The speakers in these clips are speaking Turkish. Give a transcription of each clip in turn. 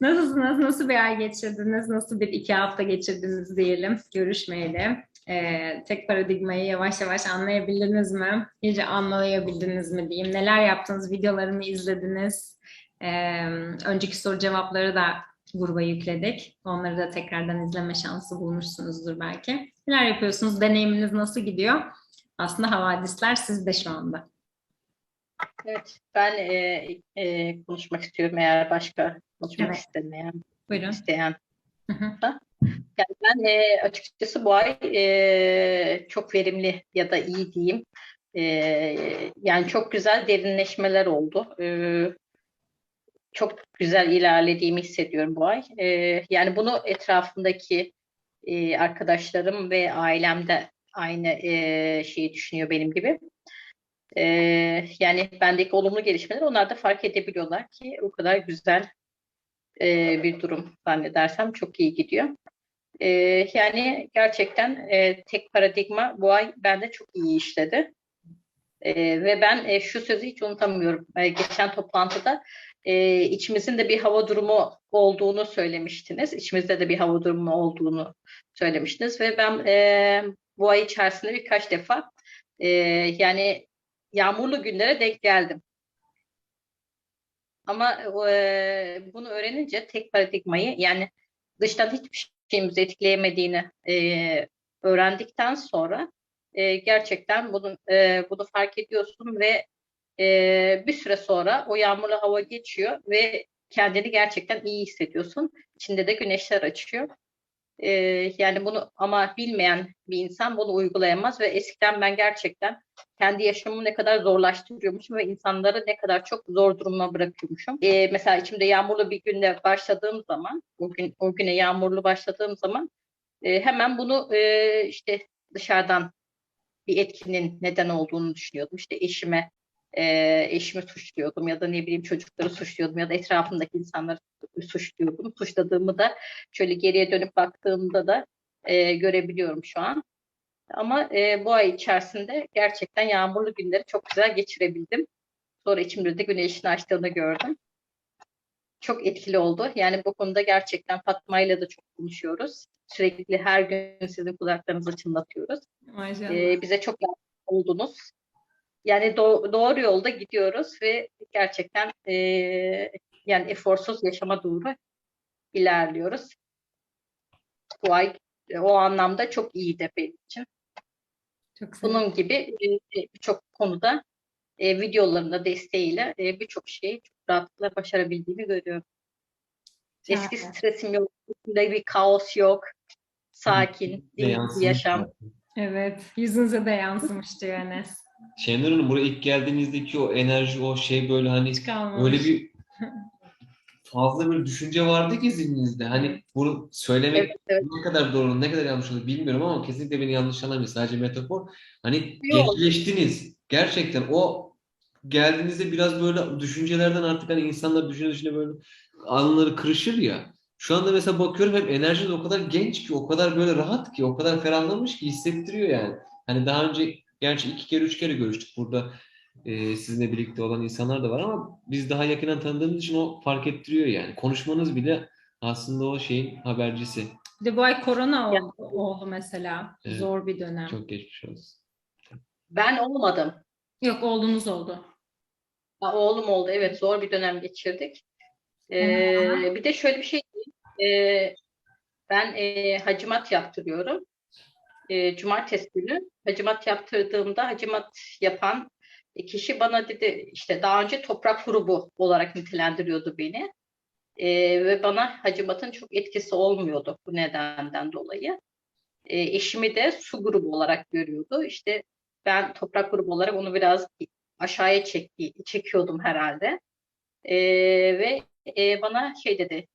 Nasılsınız? Nasıl bir ay geçirdiniz? Nasıl bir iki hafta geçirdiniz diyelim görüşmeyeli. Ee, tek paradigmayı yavaş yavaş anlayabildiniz mi? İyice anlayabildiniz mi diyeyim. Neler yaptınız? Videolarımı izlediniz. Ee, önceki soru cevapları da gruba yükledik. Onları da tekrardan izleme şansı bulmuşsunuzdur belki. Neler yapıyorsunuz? Deneyiminiz nasıl gidiyor? Aslında havadisler sizde şu anda. Evet, ben e, e, konuşmak istiyorum eğer başka konuşmak Evet. istemeyen, Buyurun. isteyen. Hı hı. Yani ben e, açıkçası bu ay e, çok verimli ya da iyi diyeyim. E, yani çok güzel derinleşmeler oldu. E, çok güzel ilerlediğimi hissediyorum bu ay. E, yani bunu etrafımdaki e, arkadaşlarım ve ailemde aynı e, şeyi düşünüyor benim gibi. Ee, yani bendeki olumlu gelişmeler onlar da fark edebiliyorlar ki o kadar güzel e, bir durum zannedersem çok iyi gidiyor. Ee, yani gerçekten e, tek paradigma bu ay bende çok iyi işledi. Ee, ve ben e, şu sözü hiç unutamıyorum. E, geçen toplantıda e, içimizin de bir hava durumu olduğunu söylemiştiniz. İçimizde de bir hava durumu olduğunu söylemiştiniz ve ben e, bu ay içerisinde birkaç defa e, yani yağmurlu günlere denk geldim. Ama e, bunu öğrenince tek paradigmayı yani dıştan hiçbir şeyimizi etkileyemediğini e, öğrendikten sonra e, gerçekten bunu, e, bunu fark ediyorsun ve e, bir süre sonra o yağmurlu hava geçiyor ve kendini gerçekten iyi hissediyorsun. İçinde de güneşler açıyor. E, yani bunu ama bilmeyen bir insan bunu uygulayamaz ve eskiden ben gerçekten kendi yaşamımı ne kadar zorlaştırıyormuşum ve insanları ne kadar çok zor duruma bırakıyormuşum. Ee, mesela içimde yağmurlu bir günde başladığım zaman, o gün o güne yağmurlu başladığım zaman e, hemen bunu e, işte dışarıdan bir etkinin neden olduğunu düşünüyordum. İşte eşime e, eşimi suçluyordum ya da ne bileyim çocukları suçluyordum ya da etrafımdaki insanları suçluyordum. Suçladığımı da şöyle geriye dönüp baktığımda da e, görebiliyorum şu an. Ama e, bu ay içerisinde gerçekten yağmurlu günleri çok güzel geçirebildim. Sonra içimde de güneşin açtığını gördüm. Çok etkili oldu. Yani bu konuda gerçekten Fatma ile de çok konuşuyoruz. Sürekli her gün sizin kulaklarınızı çınlatıyoruz. Maşallah. E, bize çok yardım oldunuz. Yani do- doğru yolda gidiyoruz ve gerçekten e, yani eforsuz yaşama doğru ilerliyoruz. Bu ay e, o anlamda çok iyiydi benim için. Çok. Bunun gibi e, birçok konuda e, videolarında desteğiyle e, birçok şeyi çok rahatlıkla başarabildiğimi görüyorum. Eski Şahane. stresim yok, içimde bir kaos yok, sakin, dinç bir yaşam. Evet, yüzünüze de yansımış diyor Enes. Şenur Hanım buraya ilk geldiğinizdeki o enerji, o şey böyle hani öyle bir fazla bir düşünce vardı ki zihninizde. Hani bunu söylemek Evet, evet. ne kadar doğru, ne kadar yanlış olur bilmiyorum ama kesinlikle beni yanlış anlamayın. Sadece metafor. Hani Yok. gençleştiniz. Gerçekten o geldiğinizde biraz böyle düşüncelerden artık hani insanlar düşüne düşüne böyle alınları kırışır ya. Şu anda mesela bakıyorum hep enerji de o kadar genç ki, o kadar böyle rahat ki, o kadar ferahlamış ki hissettiriyor yani. Hani daha önce gerçi iki kere üç kere görüştük burada e, sizinle birlikte olan insanlar da var ama biz daha yakından tanıdığımız için o fark ettiriyor yani. Konuşmanız bile aslında o şeyin habercisi. Bir de bu ay korona oldu, oldu mesela. Evet. Zor bir dönem. Çok geçmiş olsun. Ben olmadım. Yok oğlunuz oldu. Ha, oğlum oldu. Evet zor bir dönem geçirdik. Ee, bir de şöyle bir şey diyeyim. Ee, ben e, hacimat yaptırıyorum. Ee, cumartesi günü hacimat yaptırdığımda hacimat yapan kişi bana dedi işte daha önce toprak grubu olarak nitelendiriyordu beni. Ee, ve bana hacimatın çok etkisi olmuyordu bu nedenden dolayı. Ee, eşimi de su grubu olarak görüyordu. İşte ben toprak grubu olarak onu biraz aşağıya çekti, çekiyordum herhalde. Ee, ve e, bana şey dedi,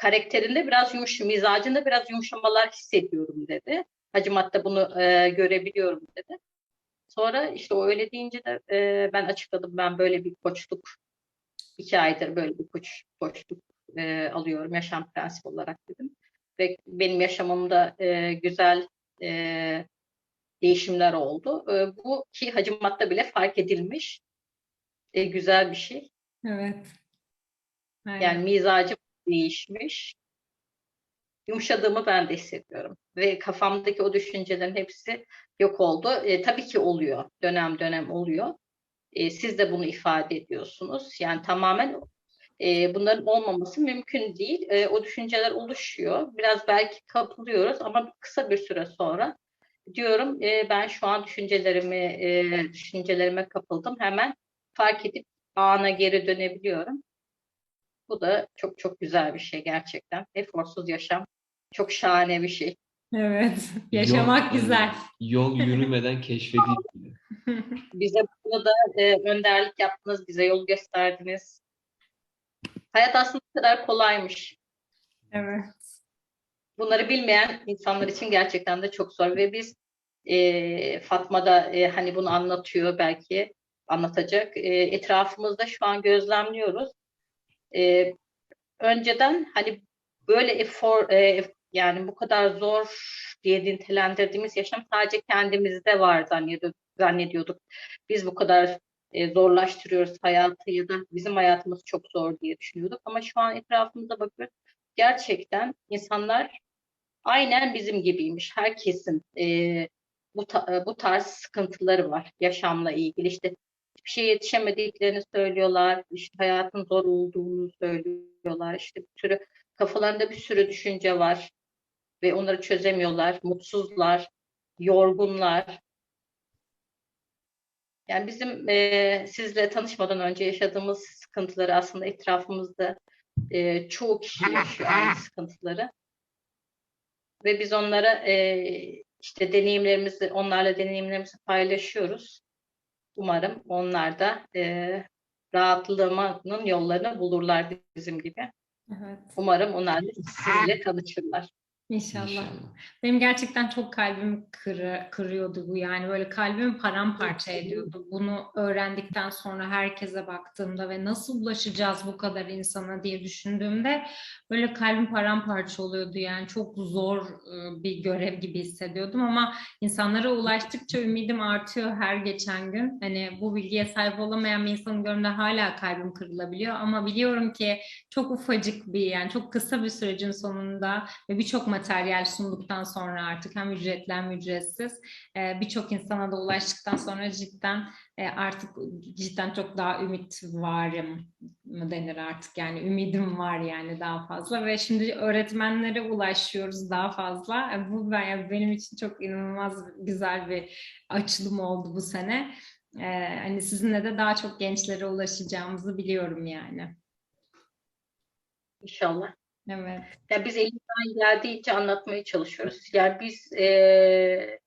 karakterinde biraz yumuş, mizacında biraz yumuşamalar hissediyorum dedi. Hacimat'ta bunu e, görebiliyorum dedi. Sonra işte o öyle deyince de e, ben açıkladım ben böyle bir koçluk iki aydır böyle bir koç, koçluk e, alıyorum yaşam prensibi olarak dedim. Ve benim yaşamımda e, güzel e, değişimler oldu. E, bu ki Hacimat'ta bile fark edilmiş. E, güzel bir şey. Evet. Aynen. Yani mizacım değişmiş. Yumuşadığımı ben de hissediyorum. Ve kafamdaki o düşüncelerin hepsi yok oldu. E, tabii ki oluyor. Dönem dönem oluyor. E, siz de bunu ifade ediyorsunuz. Yani tamamen e, bunların olmaması mümkün değil. E, o düşünceler oluşuyor. Biraz belki kapılıyoruz ama kısa bir süre sonra diyorum e, ben şu an düşüncelerimi e, düşüncelerime kapıldım. Hemen fark edip ana geri dönebiliyorum. Bu da çok çok güzel bir şey gerçekten. Eforsuz yaşam çok şahane bir şey. Evet. Yaşamak Yol- güzel. Yol yürümeden keşfedilmiyor. Bize bunu da e, önderlik yaptınız, bize yol gösterdiniz. Hayat aslında bu kadar kolaymış. Evet. Bunları bilmeyen insanlar için gerçekten de çok zor ve biz e, Fatma da e, hani bunu anlatıyor belki anlatacak. E, etrafımızda şu an gözlemliyoruz. E, önceden hani böyle efor e, yani bu kadar zor diye nitelendirdiğimiz yaşam sadece kendimizde var zannediyorduk. Biz bu kadar e, zorlaştırıyoruz hayatı ya da bizim hayatımız çok zor diye düşünüyorduk. Ama şu an etrafımıza bakıyoruz. Gerçekten insanlar aynen bizim gibiymiş. Herkesin e, bu ta- bu tarz sıkıntıları var yaşamla ilgili. İşte hiçbir şeye yetişemediklerini söylüyorlar. İşte hayatın zor olduğunu söylüyorlar. İşte bir sürü kafalarında bir sürü düşünce var ve onları çözemiyorlar. Mutsuzlar, yorgunlar. Yani bizim e, sizle tanışmadan önce yaşadığımız sıkıntıları aslında etrafımızda e, çoğu kişi yaşıyor aynı sıkıntıları. Ve biz onlara e, işte deneyimlerimizi, onlarla deneyimlerimizi paylaşıyoruz. Umarım onlar da e, rahatlamanın yollarını bulurlar bizim gibi. Evet. Umarım onlar da sizinle tanışırlar. İnşallah. İnşallah. Benim gerçekten çok kalbimi kırı, kırıyordu bu yani böyle kalbimi paramparça ediyordu. Bunu öğrendikten sonra herkese baktığımda ve nasıl ulaşacağız bu kadar insana diye düşündüğümde böyle kalbim paramparça oluyordu yani çok zor e, bir görev gibi hissediyordum ama insanlara ulaştıkça ümidim artıyor her geçen gün. Hani bu bilgiye sahip olamayan bir insanın gördüğümde hala kalbim kırılabiliyor ama biliyorum ki çok ufacık bir yani çok kısa bir sürecin sonunda ve birçok materyal sunduktan sonra artık hem ücretli hem ücretsiz e, birçok insana da ulaştıktan sonra cidden e, artık cidden çok daha ümit varım mı denir artık yani ümidim var yani daha fazla ve şimdi öğretmenlere ulaşıyoruz daha fazla. E, Bu benim için çok inanılmaz güzel bir açılım oldu bu sene. Hani sizinle de daha çok gençlere ulaşacağımızı biliyorum yani. İnşallah. Evet. Ya biz elimizden geldiğince anlatmaya çalışıyoruz. Yani biz e,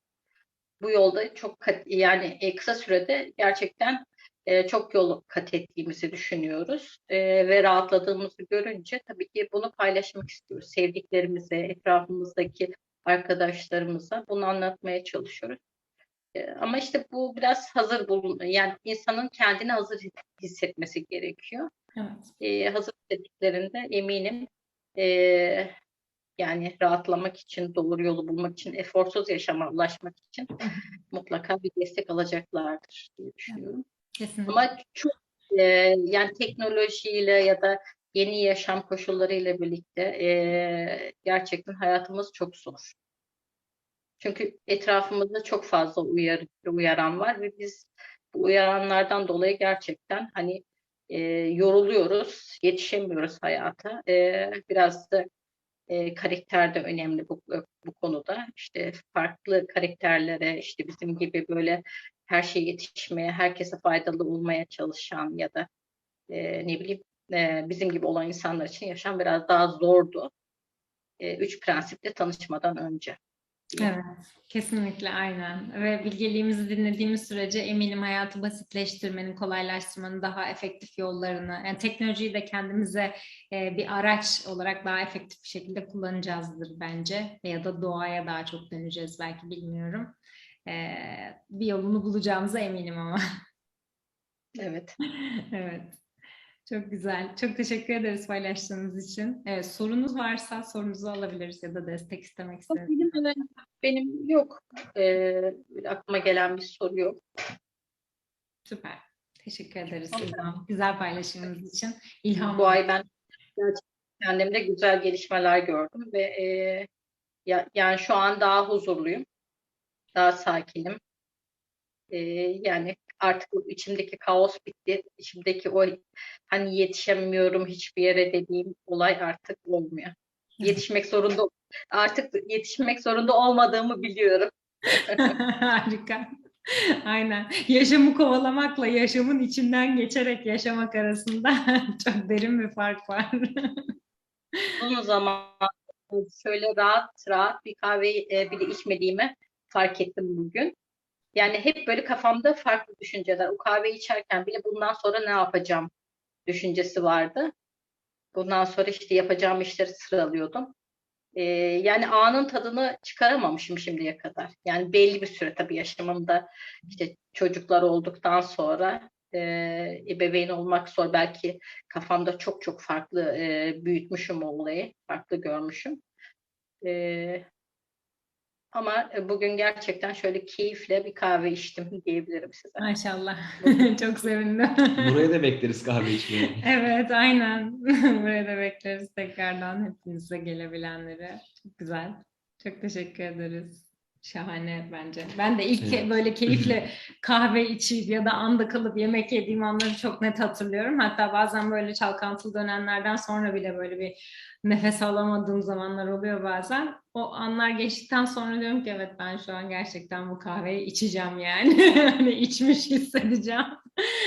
bu yolda çok kat, yani e, kısa sürede gerçekten e, çok yol kat ettiğimizi düşünüyoruz E, ve rahatladığımızı görünce tabii ki bunu paylaşmak istiyoruz. Sevdiklerimize, etrafımızdaki arkadaşlarımıza bunu anlatmaya çalışıyoruz. E, ama işte bu biraz hazır bulun, yani insanın kendini hazır hissetmesi gerekiyor Evet. e, hazır hissettiklerinde eminim e, yani rahatlamak için, doğru yolu bulmak için, eforsuz yaşama ulaşmak için mutlaka bir destek alacaklardır diye düşünüyorum. Kesinlikle. Ama çok e, yani teknolojiyle ya da yeni yaşam koşullarıyla birlikte e, gerçekten hayatımız çok zor. Çünkü etrafımızda çok fazla uyarı, uyaran var ve biz bu uyaranlardan dolayı gerçekten hani e, yoruluyoruz, yetişemiyoruz hayata. E, biraz da e, karakter de önemli bu, bu konuda. İşte farklı karakterlere, işte bizim gibi böyle her şeye yetişmeye, herkese faydalı olmaya çalışan ya da e, ne bileyim e, bizim gibi olan insanlar için yaşam biraz daha zordu. E, üç prensiple tanışmadan önce. Evet, kesinlikle aynen. Ve bilgeliğimizi dinlediğimiz sürece eminim hayatı basitleştirmenin, kolaylaştırmanın daha efektif yollarını, yani teknolojiyi de kendimize e, bir araç olarak daha efektif bir şekilde kullanacağızdır bence. Ya da doğaya daha çok döneceğiz belki bilmiyorum. E, bir yolunu bulacağımıza eminim ama. Evet. Evet. Çok güzel. Çok teşekkür ederiz paylaştığınız için. Evet, sorunuz varsa sorunuzu alabiliriz ya da destek istemek isteriz. Benim, benim yok. E, aklıma gelen bir soru yok. Süper. Teşekkür ederiz İlham. Güzel paylaşımınız için. İlham Bu ay ben kendimde güzel gelişmeler gördüm ve e, ya, yani şu an daha huzurluyum. Daha sakinim. E, yani artık içimdeki kaos bitti. İçimdeki o hani yetişemiyorum hiçbir yere dediğim olay artık olmuyor. Yetişmek zorunda artık yetişmek zorunda olmadığımı biliyorum. Harika. Aynen. Yaşamı kovalamakla yaşamın içinden geçerek yaşamak arasında çok derin bir fark var. Uzun zaman şöyle rahat rahat bir kahve e, bile içmediğimi fark ettim bugün. Yani hep böyle kafamda farklı düşünceler. O kahve içerken bile bundan sonra ne yapacağım düşüncesi vardı. Bundan sonra işte yapacağım işleri sıralıyordum. Ee, yani anın tadını çıkaramamışım şimdiye kadar. Yani belli bir süre tabii yaşamımda işte çocuklar olduktan sonra e, ebeveyn olmak zor. Belki kafamda çok çok farklı e, büyütmüşüm o olayı, farklı görmüşüm. E, ama bugün gerçekten şöyle keyifle bir kahve içtim diyebilirim size. Maşallah. Çok sevindim. Buraya da bekleriz kahve içmeye. Evet, aynen. Buraya da bekleriz tekrardan hepinize gelebilenleri. Çok güzel. Çok teşekkür ederiz. Şahane bence. Ben de ilk Evet. böyle keyifle kahve içip ya da anda kalıp yemek yediğim anları çok net hatırlıyorum. Hatta bazen böyle çalkantılı dönemlerden sonra bile böyle bir nefes alamadığım zamanlar oluyor bazen. O anlar geçtikten sonra diyorum ki evet ben şu an gerçekten bu kahveyi içeceğim yani. hani içmiş hissedeceğim.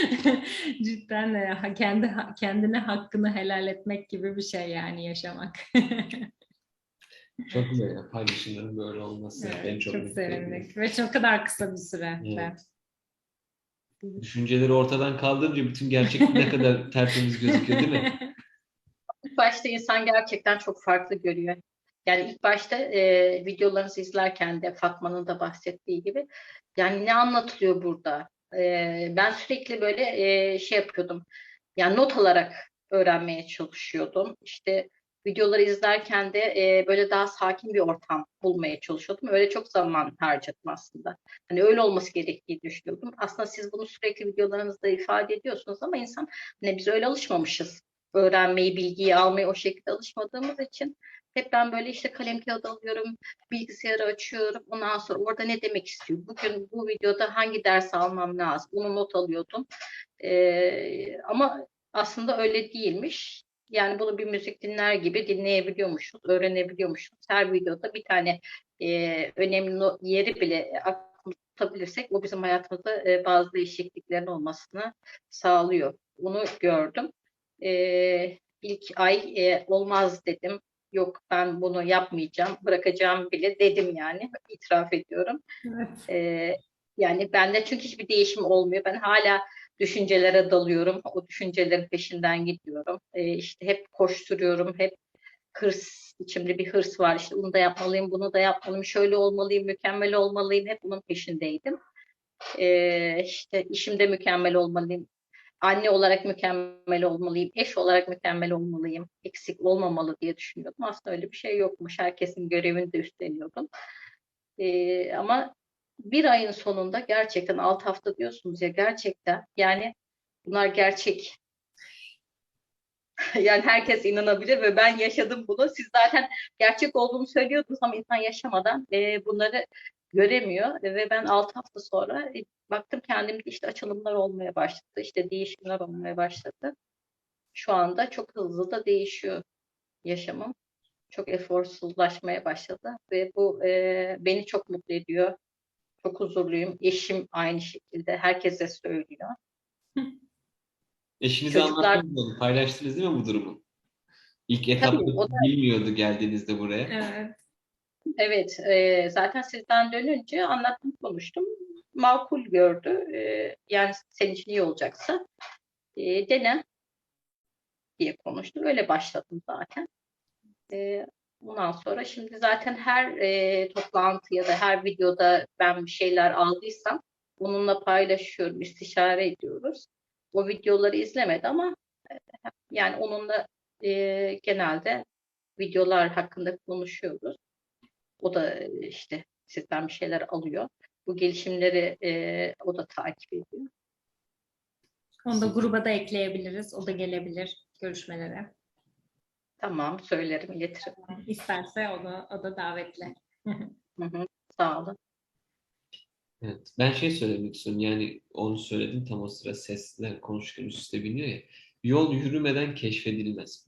Cidden de ha- kendi kendine hakkını helal etmek gibi bir şey yani yaşamak. Çok güzel ya. Paylaşımların böyle olması Evet, beni çok, çok sevindik ve çok kadar kısa bir süre. Evet. Düşünceleri ortadan kaldırınca bütün gerçek ne kadar tertemiz gözüküyor değil mi? İlk başta insan gerçekten çok farklı görüyor. Yani ilk başta e, videolarınızı izlerken de Fatma'nın da bahsettiği gibi yani ne anlatılıyor burada? E, ben sürekli böyle e, şey yapıyordum. Yani not alarak öğrenmeye çalışıyordum. İşte videoları izlerken de e, böyle daha sakin bir ortam bulmaya çalışıyordum. Öyle çok zaman harcadım aslında. Hani öyle olması gerektiği düşünüyordum. Aslında siz bunu sürekli videolarınızda ifade ediyorsunuz ama insan hani biz öyle alışmamışız öğrenmeyi, bilgiyi almayı o şekilde alışmadığımız için hep ben böyle işte kalem kağıdı alıyorum, bilgisayarı açıyorum. Ondan sonra orada ne demek istiyor? Bugün bu videoda hangi ders almam lazım? Bunu not alıyordum. Ee, ama aslında öyle değilmiş. Yani bunu bir müzik dinler gibi dinleyebiliyormuşuz, öğrenebiliyormuşuz. Her videoda bir tane e, önemli yeri bile aklımızda tutabilirsek o bizim hayatımızda e, bazı değişikliklerin olmasını sağlıyor. Bunu gördüm. Ee, ilk ay e, olmaz dedim. Yok ben bunu yapmayacağım, bırakacağım bile dedim yani. itiraf ediyorum. Evet. Ee, yani bende çünkü hiçbir değişim olmuyor. Ben hala düşüncelere dalıyorum. O düşüncelerin peşinden gidiyorum. Ee, işte hep koşturuyorum. Hep hırs, içimde bir hırs var. İşte bunu da yapmalıyım, bunu da yapmalıyım, şöyle olmalıyım, mükemmel olmalıyım. Hep bunun peşindeydim. Ee, işte işimde mükemmel olmalıyım. Anne olarak mükemmel olmalıyım, eş olarak mükemmel olmalıyım, eksik olmamalı diye düşünüyordum. Aslında öyle bir şey yokmuş. Herkesin görevini de üstleniyordum. Ee, ama bir ayın sonunda gerçekten 6 hafta diyorsunuz ya gerçekten yani bunlar gerçek. yani herkes inanabilir ve ben yaşadım bunu. Siz zaten gerçek olduğunu söylüyordunuz ama insan yaşamadan e, bunları göremiyor ve ben 6 hafta sonra e, baktım kendimde işte açılımlar olmaya başladı, işte değişimler olmaya başladı. Şu anda çok hızlı da değişiyor yaşamım. Çok eforsuzlaşmaya başladı ve bu e, beni çok mutlu ediyor. Çok huzurluyum. Eşim aynı şekilde. Herkese söylüyor. Eşinize Çocuklar- anlattınız. Paylaştınız değil mi bu durumu? İlk etapta o da- bilmiyordu geldiğinizde buraya. Evet. Evet, e, zaten sizden dönünce anlattım, konuştum. Makul gördü. E, yani senin için iyi olacaksa e, dene diye konuştuk. Öyle başladım zaten. E, ondan sonra şimdi zaten her e, toplantı ya da her videoda ben bir şeyler aldıysam onunla paylaşıyorum, istişare ediyoruz. O videoları izlemedi ama e, yani onunla e, genelde videolar hakkında konuşuyoruz. O da e, işte sizden bir şeyler alıyor. Bu gelişimleri e, o da takip ediyor. Onu da gruba da ekleyebiliriz. O da gelebilir görüşmelere. Tamam söylerim iletirim. İsterse o da, o da davetli. Hı hı, sağ olun. Evet. Ben şey söylemek istiyorum. Yani onu söyledim tam o sıra sesler konuşurken üst üste biniyor ya. Yol yürümeden keşfedilmez.